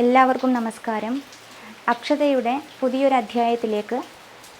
എല്ലാവർക്കും നമസ്കാരം. അക്ഷതയുടെ പുതിയൊരു അധ്യായത്തിലേക്ക്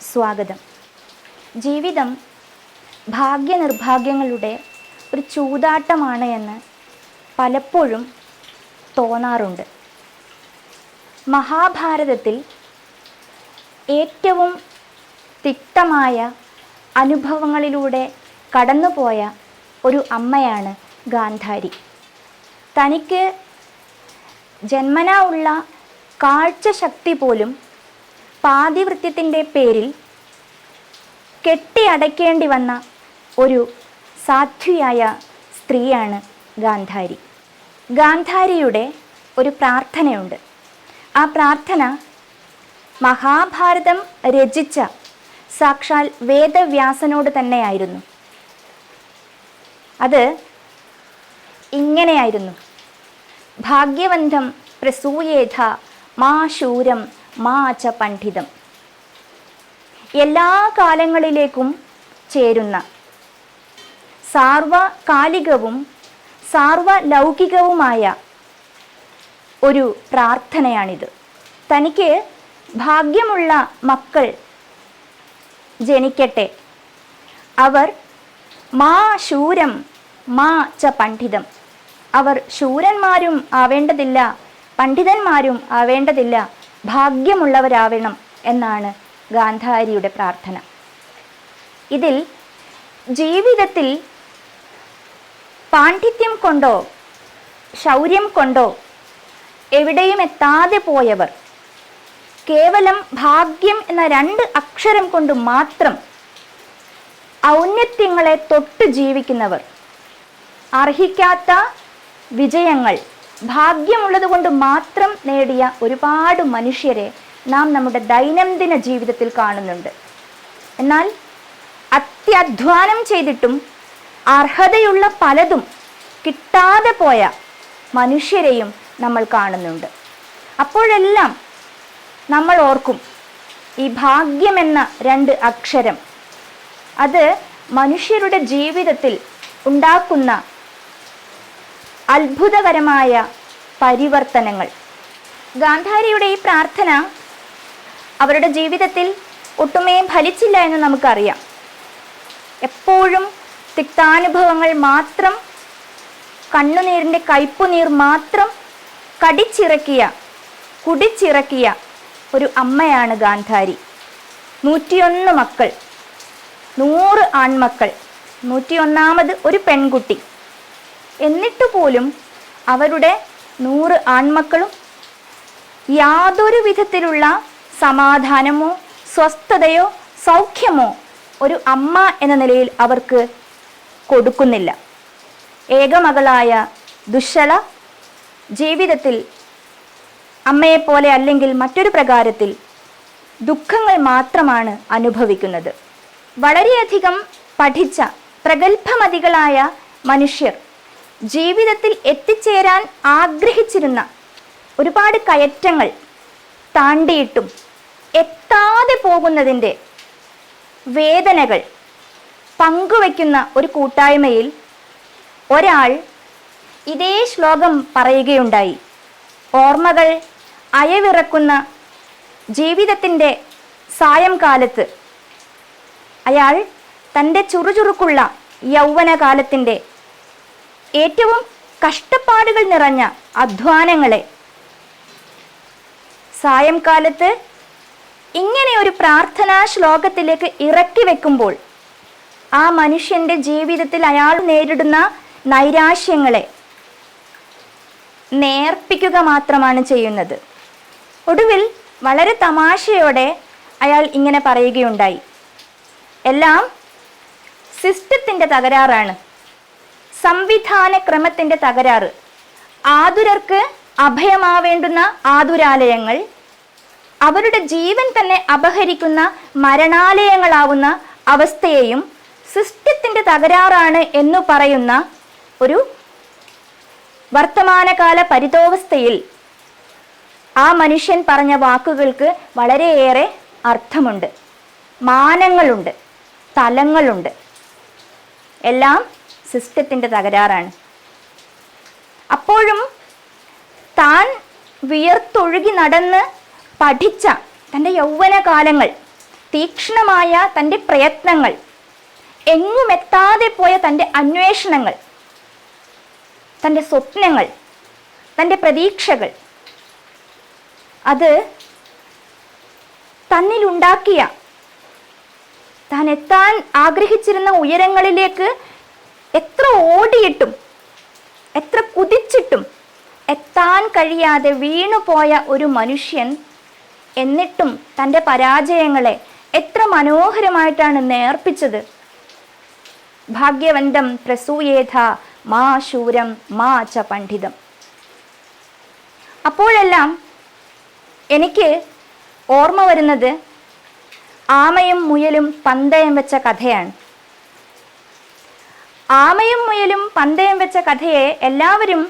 സ്വാഗതം. ജീവിതം ഭാഗ്യനിർഭാഗ്യങ്ങളുടെ ഒരു ചൂതാട്ടമാണ് എന്ന് പലപ്പോഴും തോന്നാറുണ്ട്. മഹാഭാരതത്തിൽ ഏറ്റവും തിക്തമായ അനുഭവങ്ങളിലൂടെ കടന്നുപോയ ഒരു അമ്മയാണ് ഗാന്ധാരി. തനിക്ക് ജന്മനാ ഉള്ള കാഴ്ചശക്തി പോലും പാതിവൃത്യത്തിന്റെ പേരിൽ കെട്ടിയടയ്ക്കേണ്ടി വന്ന ഒരു സാധ്വിയായ സ്ത്രീയാണ് ഗാന്ധാരി. ഗാന്ധാരിയുടെ ഒരു പ്രാർത്ഥനയുണ്ട്. ആ പ്രാർത്ഥന മഹാഭാരതം രചിച്ച സാക്ഷാൽ വേദവ്യാസനോട് തന്നെയായിരുന്നു. അത് ഇങ്ങനെയായിരുന്നു. ഭാഗ്യവന്തം പ്രസൂയേഥ മാ ശൂരം മാ ച പണ്ഡിതം. എല്ലാ കാലങ്ങളിലേക്കും ചേരുന്ന സാർവകാലികവും സാർവലൗകികവുമായ ഒരു പ്രാർത്ഥനയാണിത്. തനിക്ക് ഭാഗ്യമുള്ള മക്കൾ ജനിക്കട്ടെ. അവർ മാ ശൂരം മാ ച പണ്ഡിതം. അവർ ശൂരന്മാരും ആവേണ്ടതില്ല പണ്ഡിതന്മാരും ആവേണ്ടതില്ല ഭാഗ്യമുള്ളവരാവണം എന്നാണ് ഗാന്ധാരിയുടെ പ്രാർത്ഥന. ഇതിൽ ജീവിതത്തിൽ പാണ്ഡിത്യം കൊണ്ടോ ശൗര്യം കൊണ്ടോ എവിടെയും എത്താതെ പോയവർ കേവലം ഭാഗ്യം എന്ന രണ്ട് അക്ഷരം കൊണ്ട് മാത്രം ഔന്നത്യങ്ങളെ തൊട്ട് ജീവിക്കുന്നവർ അർഹിക്കാത്ത വിജയങ്ങൾ. ഭാഗ്യമുള്ളത് കൊണ്ട് മാത്രം നേടിയ ഒരുപാട് മനുഷ്യരെ നാം നമ്മുടെ ദൈനംദിന ജീവിതത്തിൽ കാണുന്നുണ്ട്. എന്നാൽ അത്യധ്വാനം ചെയ്തിട്ടും അർഹതയുള്ള പലതും കിട്ടാതെ പോയ മനുഷ്യരെയും നമ്മൾ കാണുന്നുണ്ട്. അപ്പോഴെല്ലാം നമ്മൾ ഓർക്കും ഈ ഭാഗ്യമെന്ന രണ്ട് അക്ഷരം അത് മനുഷ്യരുടെ ജീവിതത്തിൽ ഉണ്ടാക്കുന്ന അത്ഭുതകരമായ പരിവർത്തനങ്ങൾ. ഗാന്ധാരിയുടെ ഈ പ്രാർത്ഥന അവരുടെ ജീവിതത്തിൽ ഒട്ടുമേ ഫലിച്ചില്ല എന്ന് നമുക്കറിയാം. എപ്പോഴും തിക്താനുഭവങ്ങൾ മാത്രം കണ്ണുനീരിന്റെ കയ്പുനീർ മാത്രം കടിച്ചിറക്കിയ കുടിച്ചിറക്കിയ ഒരു അമ്മയാണ് ഗാന്ധാരി. നൂറ്റിയൊന്ന് മക്കൾ നൂറ് ആൺമക്കൾ നൂറ്റിയൊന്നാമത് ഒരു പെൺകുട്ടി. എന്നിട്ട് പോലും അവരുടെ നൂറ് ആൺമക്കളും യാതൊരു വിധത്തിലുള്ള സമാധാനമോ സ്വസ്ഥതയോ സൗഖ്യമോ ഒരു അമ്മ എന്ന നിലയിൽ അവർക്ക് കൊടുക്കുന്നില്ല. ഏകമകളായ ദുശ്ശല ജീവിതത്തിൽ അമ്മയെപ്പോലെ അല്ലെങ്കിൽ മറ്റൊരു പ്രകാരത്തിൽ ദുഃഖങ്ങൾ മാത്രമാണ് അനുഭവിക്കുന്നത്. വളരെയധികം പഠിച്ച പ്രഗത്ഭമതികളായ മനുഷ്യർ ജീവിതത്തിൽ എത്തിച്ചേരാൻ ആഗ്രഹിച്ചിരുന്ന ഒരുപാട് കയറ്റങ്ങൾ താണ്ടിയിട്ടും എത്താതെ പോകുന്നതിന്റെ വേദനകൾ പങ്കുവയ്ക്കുന്ന ഒരു കൂട്ടായ്മയിൽ ഒരാൾ ഇതേ ശ്ലോകം പറയുകയുണ്ടായി. ഓർമ്മകൾ അയവിറക്കുന്ന ജീവിതത്തിന്റെ സായംകാലത്ത് അയാൾ തന്റെ ചുറുചുറുക്കുള്ള യൗവനകാലത്തിന്റെ ഏറ്റവും കഷ്ടപ്പാടുകൾ നിറഞ്ഞ അധ്വാനങ്ങളെ. സായംകാലത്ത് ഇങ്ങനെ ഒരു പ്രാർത്ഥനാ ശ്ലോകത്തിലേക്ക് ഇറക്കി വെക്കുമ്പോൾ ആ മനുഷ്യന്റെ ജീവിതത്തിൽ അയാൾ നേരിടുന്ന നൈരാശ്യങ്ങളെ നേർപ്പിക്കുക മാത്രമാണ് ചെയ്യുന്നത്. ഒടുവിൽ വളരെ തമാശയോടെ അയാൾ ഇങ്ങനെ പറയുകയുണ്ടായി. എല്ലാം സിസ്റ്റത്തിന്റെ തകരാറാണ്. സംവിധാന ക്രമത്തിന്റെ തകരാറ്. ആതുരർക്ക് അഭയമാവേണ്ടുന്ന ആതുരാലയങ്ങൾ അവരുടെ ജീവൻ തന്നെ അപഹരിക്കുന്ന മരണാലയങ്ങളാവുന്ന അവസ്ഥയെയും സിസ്റ്റത്തിന്റെ തകരാറാണ് എന്ന് പറയുന്ന ഒരു വർത്തമാനകാല പരിതോവസ്ഥയിൽ ആ മനുഷ്യൻ പറഞ്ഞ വാക്കുകൾക്ക് വളരെയേറെ അർത്ഥമുണ്ട്. മാനങ്ങളുണ്ട് തലങ്ങളുണ്ട്. എല്ലാം സിസ്റ്റത്തിന്റെ തകരാറാണ്. അപ്പോഴും താൻ വിയർത്തൊഴുകി നടന്ന് പഠിച്ച തന്റെ യൗവനകാലങ്ങൾ തീക്ഷ്ണമായ തന്റെ പ്രയത്നങ്ങൾ എങ്ങും എത്താതെ പോയ തന്റെ അന്വേഷണങ്ങൾ തന്റെ സ്വപ്നങ്ങൾ തന്റെ പ്രതീക്ഷകൾ അത് തന്നിലുണ്ടാക്കിയ താൻ എത്താൻ ആഗ്രഹിച്ചിരുന്ന ഉയരങ്ങളിലേക്ക് എത്ര ഓടിയിട്ടും എത്ര കുതിച്ചിട്ടും എത്താൻ കഴിയാതെ വീണുപോയ ഒരു മനുഷ്യൻ എന്നിട്ടും തന്റെ പരാജയങ്ങളെ എത്ര മനോഹരമായിട്ടാണ് നേർപ്പിച്ചത് ഭാഗ്യവന്തം പ്രസൂയേധ മാ ശൂരം മാ ച പണ്ഡിതം. അപ്പോഴെല്ലാം എനിക്ക് ഓർമ്മ വരുന്നത് ആമയും മുയലും പന്തയം വെച്ച കഥയാണ്. ആമയും മുയലും പന്തയം വെച്ച കഥയെ എല്ലാവരും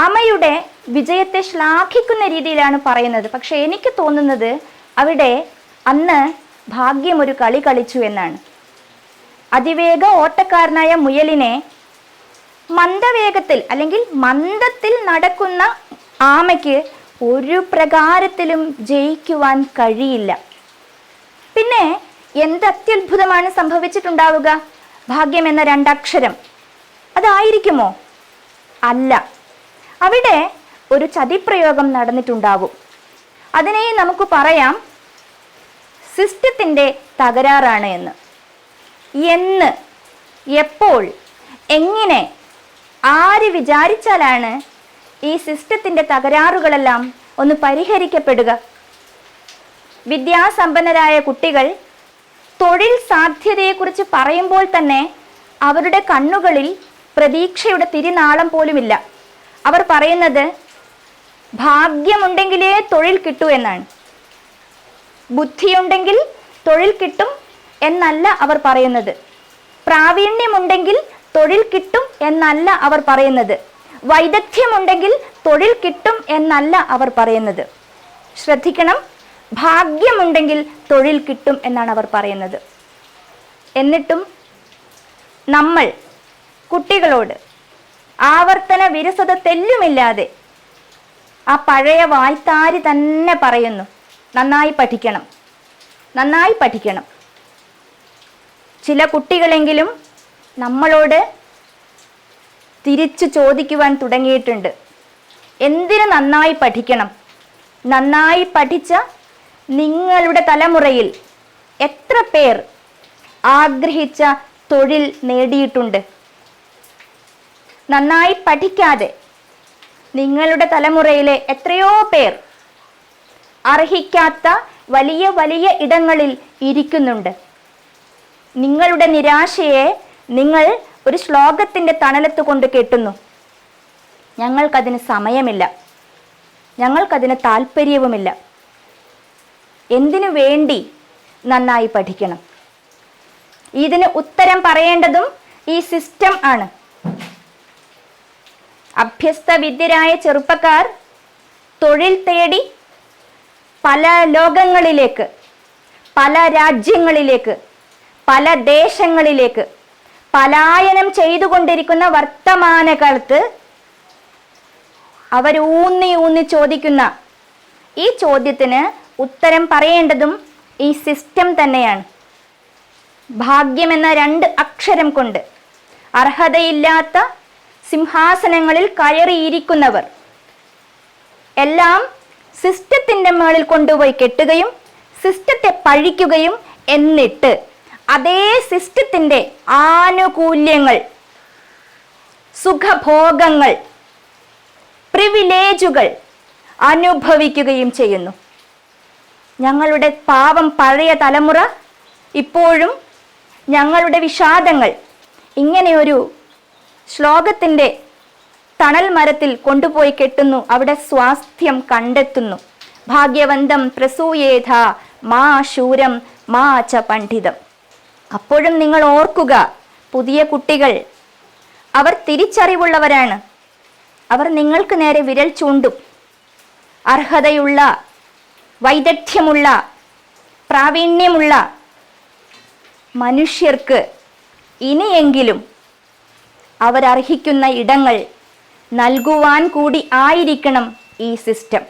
ആമയുടെ വിജയത്തെ ശ്ലാഘിക്കുന്ന രീതിയിലാണ് പറയുന്നത്. പക്ഷെ എനിക്ക് തോന്നുന്നത് അവിടെ അന്ന് ഭാഗ്യം ഒരു കളി കളിച്ചു എന്നാണ്. അതിവേഗ ഓട്ടക്കാരനായ മുയലിനെ മന്ദവേഗത്തിൽ അല്ലെങ്കിൽ മന്ദത്തിൽ നടക്കുന്ന ആമയ്ക്ക് ഒരു പ്രകാരത്തിലും ജയിക്കുവാൻ കഴിയില്ല. പിന്നെ എന്ത് അത്യത്ഭുതമാണ് സംഭവിച്ചിട്ടുണ്ടാവുക? ഭാഗ്യം എന്ന രണ്ടക്ഷരം. അതായിരിക്കുമോ? അല്ല. അവിടെ ഒരു ചതിപ്രയോഗം നടന്നിട്ടുണ്ടാവും. അതിനെ നമുക്ക് പറയാം സിസ്റ്റത്തിന്റെ തകരാറാണ് എന്ന്. എന്ന് എപ്പോൾ എങ്ങനെ ആര് വിചാരിച്ചാലാണ് ഈ സിസ്റ്റത്തിന്റെ തകരാറുകളെല്ലാം ഒന്ന് പരിഹരിക്കപ്പെടുക? വിദ്യാസമ്പന്നരായ കുട്ടികൾ തൊഴിൽ സാധ്യതയെക്കുറിച്ച് പറയുമ്പോൾ തന്നെ അവരുടെ കണ്ണുകളിൽ പ്രതീക്ഷയുടെ തിരിനാളം പോലുമില്ല. അവർ പറയുന്നത് ഭാഗ്യമുണ്ടെങ്കിലേ തൊഴിൽ കിട്ടൂ എന്നാണ്. ബുദ്ധിയുണ്ടെങ്കിൽ തൊഴിൽ കിട്ടും എന്നല്ല അവർ പറയുന്നത്. പ്രാവീണ്യമുണ്ടെങ്കിൽ തൊഴിൽ കിട്ടും എന്നല്ല അവർ പറയുന്നത്. വൈദഗ്ധ്യമുണ്ടെങ്കിൽ തൊഴിൽ കിട്ടും എന്നല്ല അവർ പറയുന്നത്. ശ്രദ്ധിക്കണം. ഭാഗ്യമുണ്ടെങ്കിൽ തൊഴിൽ കിട്ടും എന്നാണ് അവർ പറയുന്നത്. എന്നിട്ടും നമ്മൾ കുട്ടികളോട് ആവർത്തന വിരസത തെല്ലുമില്ലാതെ ആ പഴയ വായ്ത്താരി തന്നെ പറയുന്നു നന്നായി പഠിക്കണം നന്നായി പഠിക്കണം. ചില കുട്ടികളെങ്കിലും നമ്മളോട് തിരിച്ചു ചോദിക്കുവാൻ തുടങ്ങിയിട്ടുണ്ട്. എന്തിനു നന്നായി പഠിക്കണം? നന്നായി പഠിച്ച നിങ്ങളുടെ തലമുറയിൽ എത്ര പേർ ആഗ്രഹിച്ച തൊഴിൽ നേടിയിട്ടുണ്ട്? നന്നായി പഠിക്കാതെ നിങ്ങളുടെ തലമുറയിലെ എത്രയോ പേർ അർഹിക്കാത്ത വലിയ വലിയ ഇടങ്ങളിൽ ഇരിക്കുന്നുണ്ട്. നിങ്ങളുടെ നിരാശയെ നിങ്ങൾ ഒരു ശ്ലോകത്തിന്റെ തണലത്ത് കൊണ്ട് കെട്ടുന്നു. ഞങ്ങൾക്കതിന് സമയമില്ല. ഞങ്ങൾക്കതിന് താല്പര്യവുമില്ല എന്തിനു വേണ്ടി നന്നായി പഠിക്കണം? ഇതിന് ഉത്തരം പറയേണ്ടതും ഈ സിസ്റ്റം ആണ്. അഭ്യസ്ത വിദ്യരായ ചെറുപ്പക്കാർ തൊഴിൽ തേടി പല ലോകങ്ങളിലേക്ക് പല രാജ്യങ്ങളിലേക്ക് പല ദേശങ്ങളിലേക്ക് പലായനം ചെയ്തുകൊണ്ടിരിക്കുന്ന വർത്തമാനകാലത്ത് അവരൂന്നി ഊന്നി ചോദിക്കുന്ന ഈ ചോദ്യത്തിന് ഉത്തരം പറയേണ്ടതും ഈ സിസ്റ്റം തന്നെയാണ്. ഭാഗ്യമെന്ന രണ്ട് അക്ഷരം കൊണ്ട് അർഹതയില്ലാത്ത സിംഹാസനങ്ങളിൽ കയറിയിരിക്കുന്നവർ എല്ലാം സിസ്റ്റത്തിന്റെ മേളിൽ കൊണ്ടുപോയി കെട്ടുകയും സിസ്റ്റത്തെ പഴിക്കുകയും എന്നിട്ട് അതേ സിസ്റ്റത്തിന്റെ ആനുകൂല്യങ്ങൾ സുഖഭോഗങ്ങൾ പ്രിവിലേജുകൾ അനുഭവിക്കുകയും ചെയ്യുന്നു. ഞങ്ങളുടെ പാവം പഴയ തലമുറ ഇപ്പോഴും ഞങ്ങളുടെ വിഷാദങ്ങൾ ഇങ്ങനെയൊരു ശ്ലോകത്തിന്റെ തണൽ മരത്തിൽ കൊണ്ടുപോയി കെട്ടുന്നു അവിടെ സ്വാസ്ഥ്യം കണ്ടെത്തുന്നു. ഭാഗ്യവന്തം പ്രസൂയേധ മാ ശൂരം മാ ച പണ്ഡിതം. അപ്പോഴും നിങ്ങൾ ഓർക്കുക പുതിയ കുട്ടികൾ അവർ തിരിച്ചറിവുള്ളവരാണ്. അവർ നിങ്ങൾക്ക് നേരെ വിരൽ ചൂണ്ടും. അർഹതയുള്ള വൈദഗ്ധ്യമുള്ള പ്രാവീണ്യമുള്ള മനുഷ്യർക്ക് ഇനിയെങ്കിലും അവരർഹിക്കുന്ന ഇടങ്ങൾ നൽകുവാൻ കൂടി ആയിരിക്കണം ഈ സിസ്റ്റം